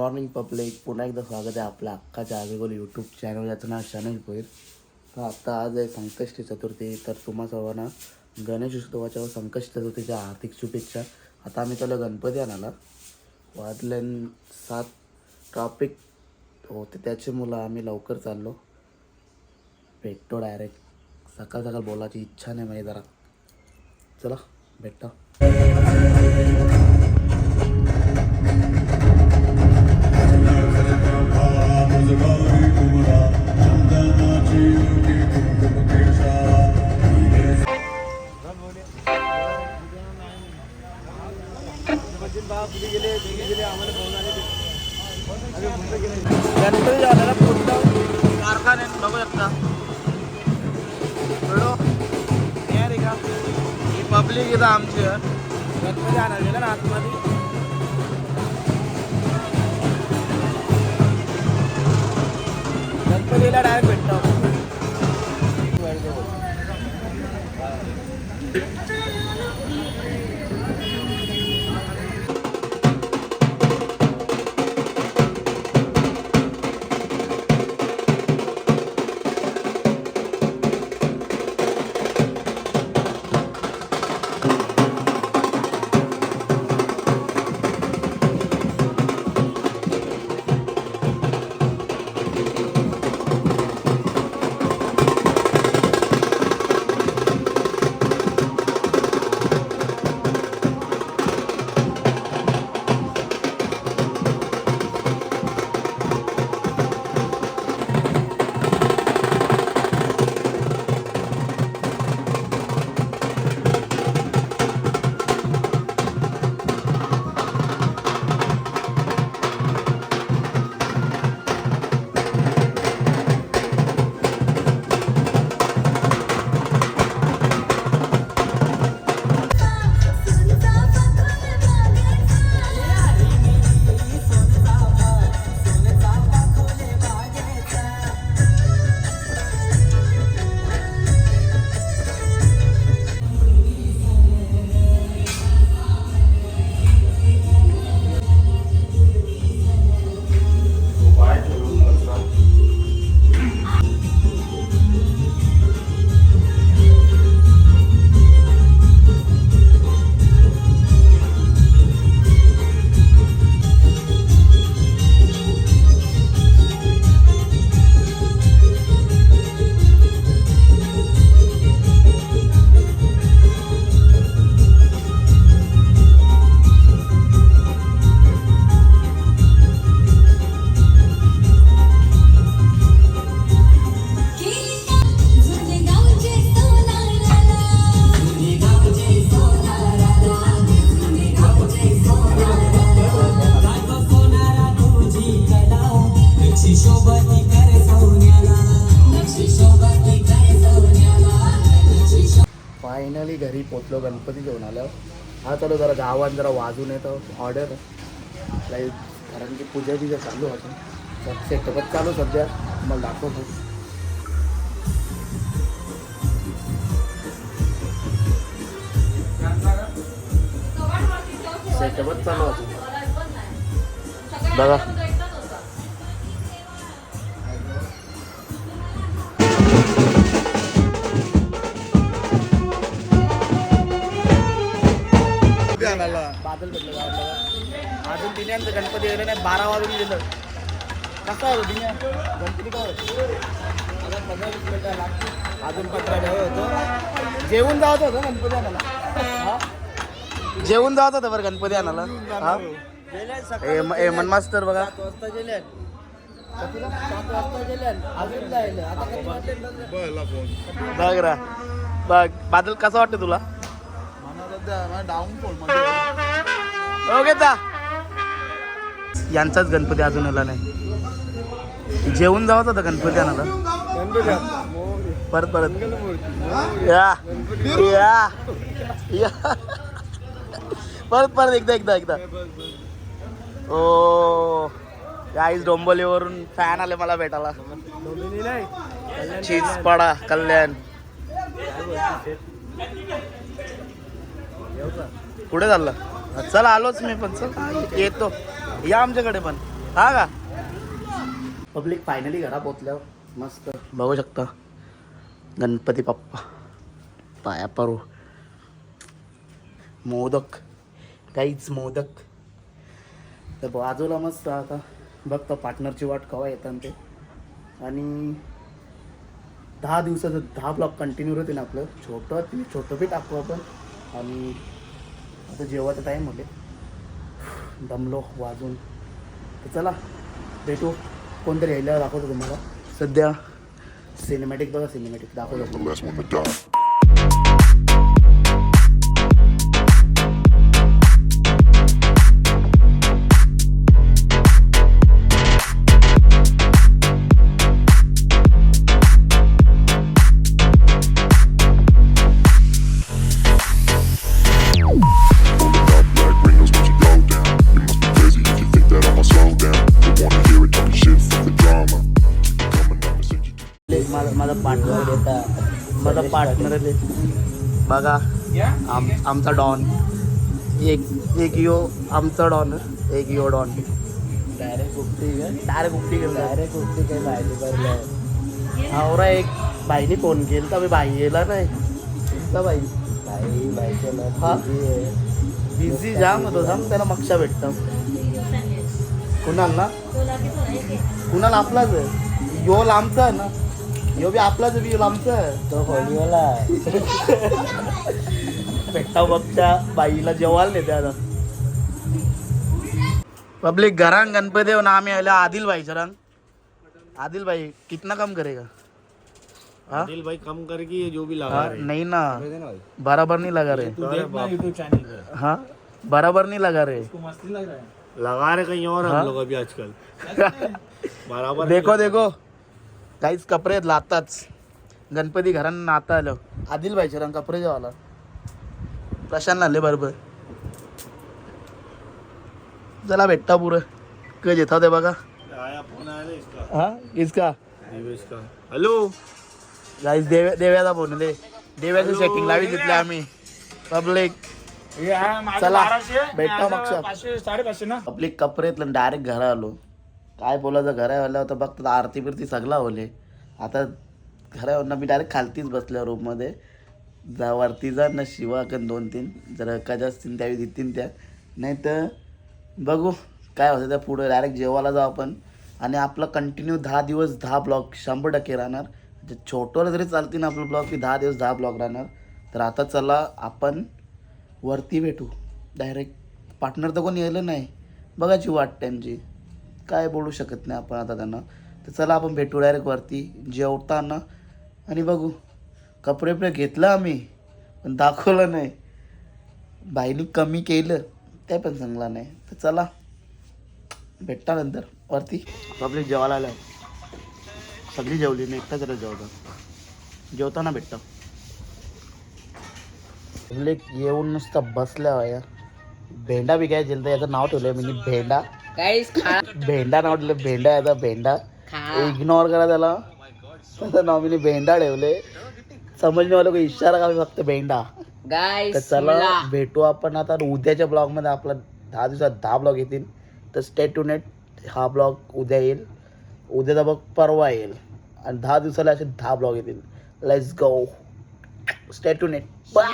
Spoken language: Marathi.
मॉर्निंग पब्लिक पुन्हा एकदा स्वागत आहे आपल्या अक्काच्या आवेगोल यूट्यूब चॅनल याचं नाव चॅनल होईल तर आता आज आहे संकष्टी चतुर्थी. तर तुम्हा सर्वांना गणेश उत्सवाच्या व संकष्टी चतुर्थीच्या आर्थिक शुभेच्छा. आता आम्ही त्याला गणपती आणाला वाजले सात ट्रॉपिक होते. त्याचे मुलं आम्ही लवकर चाललो. भेटतो डायरेक्ट सकाळ सकाळ बोलायची इच्छा नाही माहिती जरा. चला भेटतो. गणपती झालेला पुढचं कारखाने बघू शकता थोडं हे रे का ही पब्लिक इथं आमची गणपती आणायला ना आतमध्ये गणपतीला डायरेक्ट भेटतो फायनली घरी पोचलो गणपती घेऊन आल्यावर हा चालू जरा गावात जरा वाजून येतं. ऑर्डर लाईव्ह कारण की पूजा बिजा चालू होतं. सेटअपच चालू सध्या. मला दाखवतो. सेटअपच चालू होतं. बघा. आमचं गणपती गेलं नाही बारा वाजून गेलं. कसा होतो तिने गणपती काय अजून पंधरा वीस मिनिटं लागतील. अजून पंधरा मिनिटं होतं. जेवून जावत होतं गणपती आणायला? जेवून जावत होतं बरं गणपती आणायला. हा? मन मास्तर बघा. वाजता गेले? बघ रा. बघ बादल कसं वाटतं तुला? ओके ता यांचाच गणपती अजून आला नाही. जेवून जावत होता गणपती आणायला. परत परत. या. या. या. परत परत एकदा एकदा एकदा. ओ. गाईज डोंबोलीवरून फॅन आले मला भेटायला. नाही चीज पडा कल्याण. कुठे चाललं? चल आलोच मी पण. चल येतो. या आमच्याकडे पण. हा का? पब्लिक फायनली घरा पोचल्यावर मस्त. बघू शकता. गणपती बाप्पा. पाया परू. मोदक. काहीच मोदक. तर बाजूला मस्त आता. बघतो पार्टनरची वाट कवा येतात ते. आणि दहा दिवसाचं दहा ब्लॉक कंटिन्यू राहते ना आपलं. छोटं छोटं बी टाकू आपण. आणि आता जेवायचा टाईम होते दमलो वाजून. तर चला भेटू. कोणतरी यायला दाखवतो तुम्हाला. सध्या. सिनेमॅटिक बघा सिनेमॅटिक दाखवतो. पार्टनर माझा पार्टनर आहे बघा आम आमचा डॉन. एक एक यो आमचा डॉन एक यो डॉन. डायरेक्ट गुप्ती डायरेक्ट उपटी गेलो डायरेक्ट गुप्ती काही माहिती पडलं आवरा एक बाईने फोन केला तर बाई येला नाही. का बाई? हा? नाही बिझी जाम होतो जाम त्याला मक्षा भेटतं. कुणाल? ना कुणाल आपलाच आहे. यो लांबचा आहे ना. यो बी आपलाच आहे बी यो लांबचा आहे. तो होलीवाला भेटता बघच्या बाईला जेवायला नेते आता. पब्लिक घरांग गणपती हो ना आम्ही आले आदिल भाई सरांग आदिल भाई कितना कम करेगा? हाँ? दिल भाई कम करके ये जो भी लगा हाँ, रहे? नहीं ना. बराबर नहीं लगा रहे. तू देखना यूट्यूब चैनल पे. हाँ? बराबर नहीं लगा रहे. लगा रहे कहीं और? हम लोग अभी आजकल. बराबर देखो देखो. काहीच कपडे आहेत लाताच. गणपती घरांना नाता आलं आदिल भाई सरांग कपडे जेवाला प्रशांत आले बरोबर. चला भेटता पुरं. क येता ते बघा. इसका हा? किसका दिवेश का हेलो? गाईस देव्या देव्याचा फोन दे देव्याचं सेटिंग लावी तिथले आम्ही. पब्लिक चला. भेटता मग पब्लिक कपडेतलं डायरेक्ट घरा आलो. काय बोलायचं घरा आल्या होतं बघतात आरती बिरती सगळा होले. आता घरावर मी डायरेक्ट खालतीच बसल्या रूममध्ये जा वरती जा ना शिवा कन दोन तीन जर कजा असतील त्यावेळी देतील त्या. नाही तर बघू काय होतं त्या पुढं. डायरेक्ट जेवायला जाऊ आपण. आणि आपलं कंटिन्यू दहा दिवस दहा ब्लॉग शंभर टक्के राहणार. म्हणजे छोटं जरी चालतील ना आपलं ब्लॉग की दहा दिवस दहा ब्लॉग राहणार. तर आता चला आपण वरती भेटू. डायरेक्ट पार्टनर तर कोणी यायला नाही. बघायची वाट त्यांची काय बोलू शकत नाही आपण आता त्यांना. तर चला आपण भेटू डायरेक्ट वरती जेवताना. आणि बघू कपडे बिपडे घेतलं आम्ही पण दाखवलं नाही. बाईनी कमी केलं ते पण चांगलं नाही. तर चला भेटता नंतर वरती. पब्लिक जेवायला आलं सगळी जेवली नाही एकटाच जरा जेवता. जेवताना भेटतं. पब्लिक येऊन नुसतं बसल्या या भेंडा बी काय दिलं याचं नाव ठेवलंय मी भेंडा. खा. भेंडा नाव ठेवलं भेंडा याचा भेंडा. इग्नोर करा त्याला. त्याचं नाव मी भेंडा ठेवले. समजणे वाला कोई इशारा का? फक्त भेंडा. गाईस तर चला भेटू आपण आता उद्याच्या ब्लॉगमध्ये आपला दहा दिवसात दहा ब्लॉग येतील. तर स्टे टू नेट हा ब्लॉग उद्या येईल. उद्याचा ब्लॉग परवा येईल. आणि दहा दिवसाला असे दहा ब्लॉग येतील. Let's go stay tuned bye